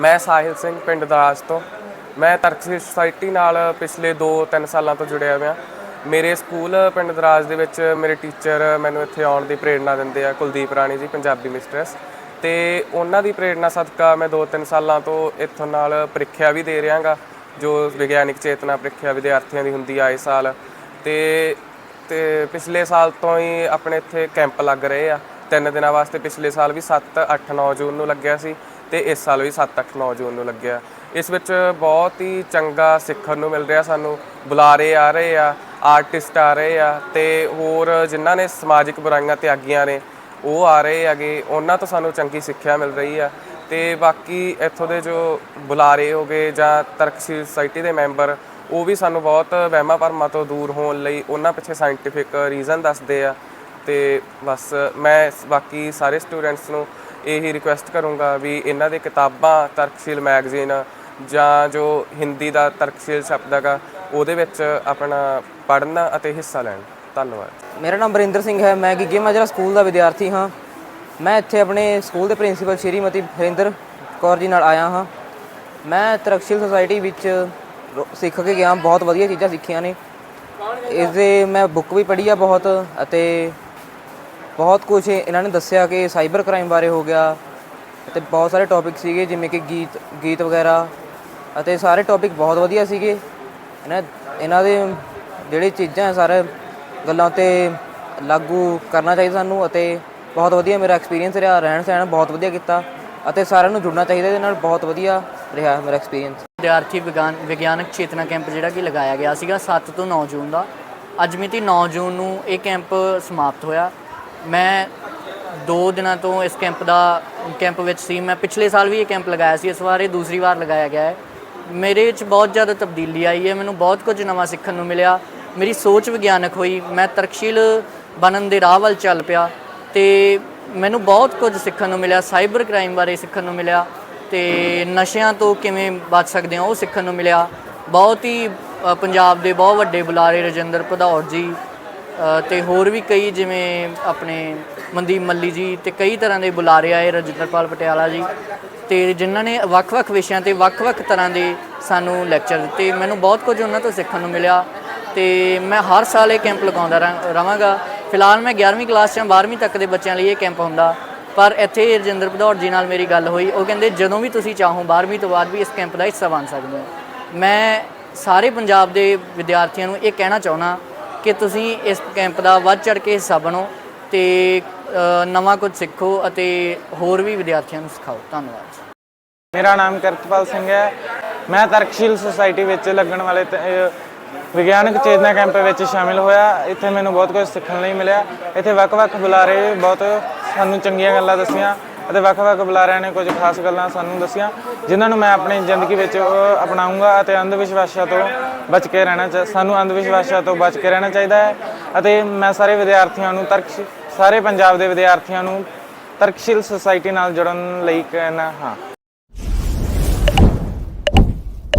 ਮੈਂ ਸਾਹਿਲ ਸਿੰਘ ਪਿੰਡ ਦਰਾਜ ਤੋਂ। ਮੈਂ ਤਰਕਸ਼ੀਲ ਸੁਸਾਇਟੀ ਨਾਲ ਪਿਛਲੇ 2-3 ਸਾਲਾਂ ਤੋਂ ਜੁੜਿਆ ਹੋਇਆ। ਮੇਰੇ ਸਕੂਲ ਪਿੰਡ ਦਰਾਜ ਦੇ ਵਿੱਚ ਮੇਰੇ ਟੀਚਰ ਮੈਨੂੰ ਇੱਥੇ ਆਉਣ ਦੀ ਪ੍ਰੇਰਣਾ ਦਿੰਦੇ ਆ, ਕੁਲਦੀਪ ਰਾਣੀ ਜੀ, ਪੰਜਾਬੀ ਮਿਸਟਰਸ। ਤੇ ਉਹਨਾਂ ਦੀ ਪ੍ਰੇਰਣਾ ਸਦਕਾ ਮੈਂ 2-3 ਸਾਲਾਂ ਤੋਂ ਇੱਥੋਂ ਨਾਲ ਪ੍ਰੀਖਿਆ ਵੀ ਦੇ ਰਿਹਾਗਾ, ਜੋ ਵਿਗਿਆਨਿਕ ਚੇਤਨਾ ਪ੍ਰੀਖਿਆ ਵਿਦਿਆਰਥੀਆਂ ਦੀ ਹੁੰਦੀ ਆ ਇਸ ਸਾਲ। ਤੇ ਤੇ ਪਿਛਲੇ ਸਾਲ ਤੋਂ ਹੀ ਆਪਣੇ ਇੱਥੇ ਕੈਂਪ ਲੱਗ ਰਹੇ ਆ। ਤਿੰਨ ਦਿਨਾਂ ਵਾਸਤੇ ਪਿਛਲੇ ਸਾਲ ਵੀ 7 8 9 ਜੂਨ ਨੂੰ ਲੱਗਿਆ ਸੀ ਤੇ ਇਸ ਸਾਲ ਵੀ 7 8 9 ਜੂਨ ਨੂੰ ਲੱਗਿਆ। ਇਸ ਵਿੱਚ ਬਹੁਤ ਹੀ ਚੰਗਾ ਸਿੱਖਣ ਨੂੰ ਮਿਲ ਰਿਹਾ ਸਾਨੂੰ। ਬੁਲਾਰੇ ਆ ਰਹੇ ਆ, ਆਰਟਿਸਟ ਆ ਰਹੇ ਆ ਤੇ ਹੋਰ ਜਿਨ੍ਹਾਂ ਨੇ ਸਮਾਜਿਕ ਬੁਰਾਈਆਂ ਤਿਆਗੀਆਂ ਨੇ, ਉਹ ਆ ਰਹੇ ਹੈਗੇ। ਉਹਨਾਂ ਤੋਂ ਸਾਨੂੰ ਚੰਗੀ ਸਿੱਖਿਆ ਮਿਲ ਰਹੀ ਆ। ਤੇ ਬਾਕੀ ਇੱਥੋਂ ਦੇ ਜੋ ਬੁਲਾਰੇ ਹੋਗੇ ਜਾਂ ਤਰਕਸ਼ੀਲ ਸੁਸਾਇਟੀ ਦੇ ਮੈਂਬਰ, ਉਹ ਵੀ ਸਾਨੂੰ ਬਹੁਤ ਵਹਿਮਾਂ ਭਰਮਾਂ ਤੋਂ ਦੂਰ ਹੋਣ ਲਈ ਉਹਨਾਂ ਪਿੱਛੇ ਸਾਇੰਟੀਫਿਕ ਰੀਜ਼ਨ ਦੱਸਦੇ ਆ। ਤੇ ਬਸ ਮੈਂ ਬਾਕੀ ਸਾਰੇ ਸਟੂਡੈਂਟਸ ਨੂੰ ਇਹੀ ਰਿਕੁਐਸਟ ਕਰੂੰਗਾ ਵੀ ਇਹਨਾਂ ਦੇ ਕਿਤਾਬਾਂ ਤਰਕਸ਼ੀਲ ਮੈਗਜ਼ੀਨ ਜਾਂ ਜੋ ਹਿੰਦੀ ਦਾ ਤਰਕਸ਼ੀਲ ਸ਼ਬਦ ਹੈਗਾ, ਉਹਦੇ ਵਿੱਚ ਆਪਣਾ ਪੜ੍ਹਨ ਅਤੇ ਹਿੱਸਾ ਲੈਣ। ਧੰਨਵਾਦ। ਮੇਰਾ ਨਾਮ ਬਰਿੰਦਰ ਸਿੰਘ ਹੈ, ਮੈਂ ਗਿੱਗੇ ਮਾਜਰਾ ਸਕੂਲ ਦਾ ਵਿਦਿਆਰਥੀ ਹਾਂ। ਮੈਂ ਇੱਥੇ ਆਪਣੇ ਸਕੂਲ ਦੇ ਪ੍ਰਿੰਸੀਪਲ ਸ਼੍ਰੀਮਤੀ ਹਰਿੰਦਰ ਕੌਰ ਜੀ ਨਾਲ ਆਇਆ ਹਾਂ। ਮੈਂ ਤਰਕਸ਼ੀਲ ਸੁਸਾਇਟੀ ਵਿੱਚ ਰੋ- ਸਿੱਖ ਕੇ ਗਿਆ, ਬਹੁਤ ਵਧੀਆ ਚੀਜ਼ਾਂ ਸਿੱਖੀਆਂ ਨੇ। ਇਸ ਦੇ ਮੈਂ ਬੁੱਕ ਵੀ ਪੜ੍ਹੀ ਆ ਬਹੁਤ ਅਤੇ ਬਹੁਤ ਕੁਝ ਇਹਨਾਂ ਨੇ ਦੱਸਿਆ ਕਿ ਸਾਈਬਰ ਕ੍ਰਾਈਮ ਬਾਰੇ ਹੋ ਗਿਆ ਅਤੇ ਬਹੁਤ ਸਾਰੇ ਟੌਪਿਕ ਸੀਗੇ, ਜਿਵੇਂ ਕਿ ਗੀਤ ਗੀਤ ਵਗੈਰਾ ਅਤੇ ਸਾਰੇ ਟੌਪਿਕ ਬਹੁਤ ਵਧੀਆ ਸੀਗੇ। ਇਹਨਾਂ ਇਹਨਾਂ ਦੇ ਜਿਹੜੇ ਚੀਜ਼ਾਂ ਸਾਰੇ ਗੱਲਾਂ ਤੇ ਲਾਗੂ ਕਰਨਾ ਚਾਹੀਦਾ ਸਾਨੂੰ ਅਤੇ ਬਹੁਤ ਵਧੀਆ ਮੇਰਾ ਐਕਸਪੀਰੀਅੰਸ ਰਿਹਾ, ਰਹਿਣ ਸਹਿਣ ਬਹੁਤ ਵਧੀਆ ਕੀਤਾ ਅਤੇ ਸਾਰਿਆਂ ਨੂੰ ਜੁੜਨਾ ਚਾਹੀਦਾ ਇਹਦੇ ਨਾਲ, ਬਹੁਤ ਵਧੀਆ ਰਿਹਾ ਮੇਰਾ ਐਕਸਪੀਰੀਅੰਸ ਵਿਦਿਆਰਥੀ ਵਿਗਿਆਨ ਵਿਗਿਆਨਕ ਚੇਤਨਾ ਕੈਂਪ ਜਿਹੜਾ ਕਿ ਲਗਾਇਆ ਗਿਆ ਸੀਗਾ 7 ਤੋਂ 9 ਜੂਨ ਦਾ। ਅੱਜ ਮਿਤੀ 9 ਜੂਨ ਨੂੰ ਇਹ ਕੈਂਪ ਸਮਾਪਤ ਹੋਇਆ। ਮੈਂ ਦੋ ਦਿਨਾਂ ਤੋਂ ਇਸ ਕੈਂਪ ਦਾ, ਕੈਂਪ ਵਿੱਚ ਸੀ। ਮੈਂ ਪਿਛਲੇ ਸਾਲ ਵੀ ਇਹ ਕੈਂਪ ਲਗਾਇਆ ਸੀ। ਇਸ ਵਾਰ ਇਹ ਦੂਸਰੀ ਵਾਰ ਲਗਾਇਆ ਗਿਆ ਹੈ। ਮੇਰੇ ਵਿੱਚ ਬਹੁਤ ਜ਼ਿਆਦਾ ਤਬਦੀਲੀ ਆਈ ਹੈ। ਮੈਨੂੰ ਬਹੁਤ ਕੁਝ ਨਵਾਂ ਸਿੱਖਣ ਨੂੰ ਮਿਲਿਆ। ਮੇਰੀ ਸੋਚ ਵਿਗਿਆਨਕ ਹੋਈ। ਮੈਂ ਤਰਕਸ਼ੀਲ ਬਣਨ ਦੇ ਰਾਹ ਵੱਲ ਚੱਲ ਪਿਆ ਤੇ ਮੈਨੂੰ ਬਹੁਤ ਕੁਝ ਸਿੱਖਣ ਨੂੰ ਮਿਲਿਆ। ਸਾਈਬਰ ਕ੍ਰਾਈਮ ਬਾਰੇ ਸਿੱਖਣ ਨੂੰ ਮਿਲਿਆ ਤੇ ਨਸ਼ਿਆਂ ਤੋਂ ਕਿਵੇਂ ਬਚ ਸਕਦੇ ਹਾਂ ਉਹ ਸਿੱਖਣ ਨੂੰ ਮਿਲਿਆ। ਬਹੁਤ ਹੀ ਪੰਜਾਬ ਦੇ ਬਹੁਤ ਵੱਡੇ ਬੁਲਾਰੇ ਰਜਿੰਦਰ ਭਦੌੜ ਜੀ ਤੇ ਹੋਰ ਵੀ ਕਈ ਜਿਵੇਂ ਆਪਣੇ ਮਨਦੀਪ ਮੱਲੀ ਜੀ ਤੇ ਕਈ ਤਰ੍ਹਾਂ ਦੇ ਬੁਲਾਰੇ ਆਏ ਰਜਿੰਦਰਪਾਲ ਪਟਿਆਲਾ ਜੀ। ਤੇ ਜਿਨ੍ਹਾਂ ਨੇ ਵੱਖ-ਵੱਖ ਵਿਸ਼ਿਆਂ ਤੇ ਵੱਖ-ਵੱਖ ਤਰ੍ਹਾਂ ਦੇ ਸਾਨੂੰ ਲੈਕਚਰ ਦਿੱਤੇ। ਮੈਨੂੰ ਬਹੁਤ ਕੁਝ ਉਹਨਾਂ ਤੋਂ ਸਿੱਖਣ ਨੂੰ ਮਿਲਿਆ ਤੇ ਮੈਂ ਹਰ ਸਾਲ ਇਹ ਕੈਂਪ ਲਗਾਉਂਦਾ ਰਾਂ- ਰਵਾਂਗਾ। ਫਿਲਹਾਲ ਮੈਂ 11ਵੀਂ ਕਲਾਸ ਜਾਂ ਹਾਂ 12ਵੀਂ ਤੱਕ ਦੇ ਬੱਚਿਆਂ ਲਈ ਇਹ ਕੈਂਪ ਹੁੰਦਾ। ਪਰ ਇੱਥੇ ਰਜਿੰਦਰ ਭਦੌੜ ਜੀ ਨਾਲ ਮੇਰੀ ਗੱਲ ਹੋਈ। ਉਹ ਕਹਿੰਦੇ, ਜਦੋਂ ਵੀ ਤੁਸੀਂ ਚਾਹੋ 12ਵੀਂ ਤੋਂ ਬਾਅਦ ਵੀ ਇਸ ਕੈਂਪ ਦਾ ਹਿੱਸਾ ਬਣ ਸਕਦੇ ਹੋ। ਮੈਂ ਸਾਰੇ ਪੰਜਾਬ ਦੇ ਵਿਦਿਆਰਥੀਆਂ ਨੂੰ ਇਹ ਕਹਿਣਾ ਚਾਹੁੰਦਾ ਕਿ ਤੁਸੀਂ ਇਸ ਕੈਂਪ ਦਾ ਵੱਧ ਚੜ ਕੇ ਹਿੱਸਾ ਬਣੋ ਤੇ ਨਵਾਂ ਕੁਝ ਸਿੱਖੋ ਅਤੇ ਹੋਰ ਵੀ ਵਿਦਿਆਰਥੀਆਂ ਨੂੰ ਸਿਖਾਓ। ਧੰਨਵਾਦ। ਮੇਰਾ ਨਾਮ ਕਰਤਪਾਲ ਸਿੰਘ ਹੈ। ਮੈਂ ਤਰਕਸ਼ੀਲ ਸੁਸਾਇਟੀ ਵਿੱਚ ਲੱਗਣ ਵਾਲੇ ਤ- ਵਿਗਿਆਨਕ ਚੇਤਨਾ ਕੈਂਪ ਵਿੱਚ ਸ਼ਾਮਿਲ ਹੋਇਆ। ਇੱਥੇ ਮੈਨੂੰ ਬਹੁਤ ਕੁਝ ਸਿੱਖਣ ਲਈ ਮਿਲਿਆ। ਇੱਥੇ ਵੱਖ-ਵੱਖ ਬੁਲਾਰੇ ਬਹੁਤ ਸਾਨੂੰ ਚੰਗੀਆਂ ਗੱਲਾਂ ਦੱਸੀਆਂ। ਅਤੇ ਵੱਖ-ਵੱਖ ਬੁਲਾਰਿਆਂ ਨੇ ਕੁਝ ਖਾਸ ਗੱਲਾਂ ਸਾਨੂੰ ਦੱਸੀਆਂ, ਜਿਨ੍ਹਾਂ ਨੂੰ ਮੈਂ ਆਪਣੀ ਜ਼ਿੰਦਗੀ ਵਿੱਚ ਅਪਣਾਉਂਗਾ ਅਤੇ ਅੰਧ ਵਿਸ਼ਵਾਸਾਂ ਤੋਂ ਬਚ ਕੇ ਰਹਿਣਾ ਚਾ, ਸਾਨੂੰ ਅੰਧ ਵਿਸ਼ਵਾਸਾਂ ਤੋਂ ਬਚ ਕੇ ਰਹਿਣਾ ਚਾਹੀਦਾ ਹੈ। ਅਤੇ ਮੈਂ ਸਾਰੇ ਵਿਦਿਆਰਥੀਆਂ ਨੂੰ ਤਰਕਸ਼ੀ, ਸਾਰੇ ਪੰਜਾਬ ਦੇ ਵਿਦਿਆਰਥੀਆਂ ਨੂੰ ਤਰਕਸ਼ੀਲ ਸੁਸਾਇਟੀ ਨਾਲ ਜੁੜਨ ਲਈ ਕਹਿਣਾ ਹਾਂ।